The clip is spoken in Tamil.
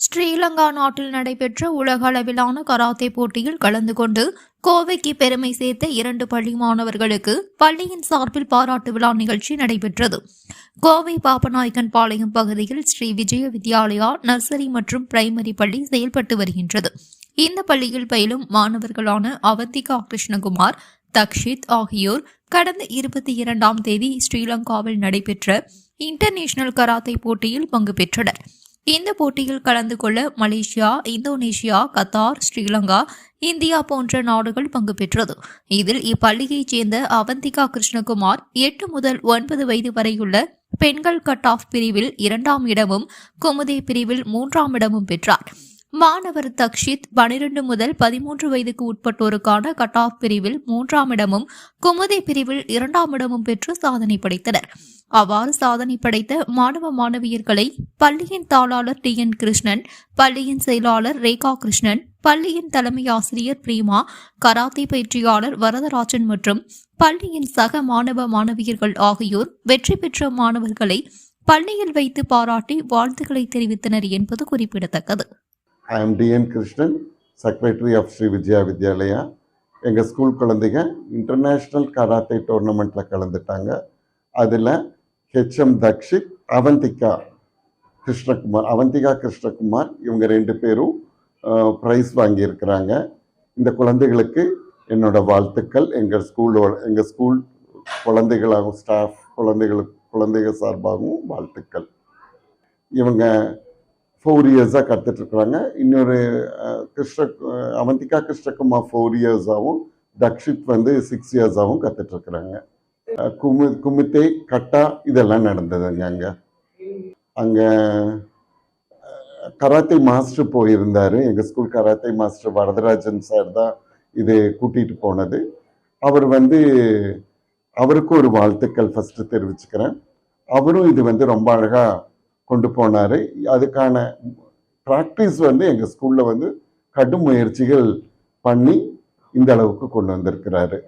ஸ்ரீலங்கா நாட்டில் நடைபெற்ற உலக அளவிலான கராத்தே போட்டியில் கலந்து கொண்டு கோவைக்கு பெருமை சேர்த்த இரண்டு பள்ளி மாணவர்களுக்கு பள்ளியின் சார்பில் பாராட்டு விழா நிகழ்ச்சி நடைபெற்றது. கோவை பாப்பநாயக்கன் பாளையம் பகுதியில் ஸ்ரீ விஜய வித்யாலயா நர்சரி மற்றும் பிரைமரி பள்ளி செயல்பட்டு வருகின்றது. இந்த பள்ளியில் பயிலும் மாணவர்களான அவந்திகா கிருஷ்ணகுமார் தக்ஷித் ஆகியோர் கடந்த இருபத்தி இரண்டாம் தேதி ஸ்ரீலங்காவில் நடைபெற்ற இன்டர்நேஷனல் கராத்தே போட்டியில் பங்கு பெற்றனர். இந்த போட்டியில் கலந்து கொள்ள Malaysia Indonesia Qatar Sri Lanka India போன்ற நாடுகள் பங்கு பெற்றது. இதில் இப்பள்ளியைச் சேர்ந்த அவந்திகா கிருஷ்ணகுமார் எட்டு முதல் ஒன்பது வயது வரையுள்ள பெண்கள் கட் ஆஃப் பிரிவில் இரண்டாம் இடமும் குமுதே பிரிவில் மூன்றாம் இடமும் பெற்றார். மாணவர் தக்ஷித் பனிரெண்டு முதல் பதிமூன்று வயதுக்கு உட்பட்டோருக்கான கட் ஆஃப் பிரிவில் மூன்றாம் இடமும் குமுதே பிரிவில் இரண்டாம் இடமும் பெற்று சாதனை படைத்தனர். அவ்வாறு சாதனை படைத்த மாணவ மாணவியர்களை பள்ளியின் தாளாளர் டி என் கிருஷ்ணன் பள்ளியின் செயலாளர் ரேகா கிருஷ்ணன் பள்ளியின் தலைமை ஆசிரியர் பிரீமா கராத்தே பயிற்சியாளர் வரதராஜன் மற்றும் பள்ளியின் சக மாணவ மாணவியர்கள் ஆகியோர் வெற்றி பெற்ற மாணவர்களை பள்ளியில் வைத்து பாராட்டி வாழ்த்துக்களை தெரிவித்தனர் என்பது குறிப்பிடத்தக்கது. I M T N Krishnan secretary of Sri Vijaya Vidyalaya எங்கள் ஸ்கூல் குழந்தைங்க இன்டர்நேஷ்னல் கராத்தே டோர்னமெண்ட்டில் கலந்துட்டாங்க. அதில் ஹெச்எம் தக்ஷித் அவந்திகா கிருஷ்ணகுமார் அவந்திகா கிருஷ்ணகுமார் இவங்க ரெண்டு பேரும் ப்ரைஸ் வாங்கியிருக்கிறாங்க. இந்த குழந்தைகளுக்கு என்னோட வாழ்த்துக்கள். எங்கள் ஸ்கூலோட எங்கள் ஸ்கூல் குழந்தைகளாகவும் ஸ்டாஃப் குழந்தைகளுக்கு குழந்தைகள் சார்பாகவும் வாழ்த்துக்கள். இவங்க ஃபோர் இயர்ஸாக கற்றுட்ருக்குறாங்க இன்னொரு கிருஷ்ண அவந்திகா கிருஷ்ணகுமார் ஃபோர் இயர்ஸாகவும் தக்ஷித் வந்து சிக்ஸ் இயர்ஸாகவும் கற்றுட்ருக்குறாங்க குமு குமித்தே கட்டா இதெல்லாம் நடந்ததுங்க அங்கே. அங்கே கராத்தே மாஸ்டர் போயிருந்தார். எங்கள் school karate master Varadarajan sir தான் இது கூட்டிகிட்டு போனது. அவர் வந்து அவருக்கும் ஒரு வாழ்த்துக்கள் ஃபஸ்ட்டு தெரிவிச்சுக்கிறேன். அவரும் இது வந்து ரொம்ப அழகாக கொண்டு போனார். அதுக்கான ப்ராக்டிஸ் வந்து எங்கள் ஸ்கூலில் வந்து கடும் முயற்சிகள் பண்ணி இந்த அளவுக்கு கொண்டு வந்திருக்கிறாரு.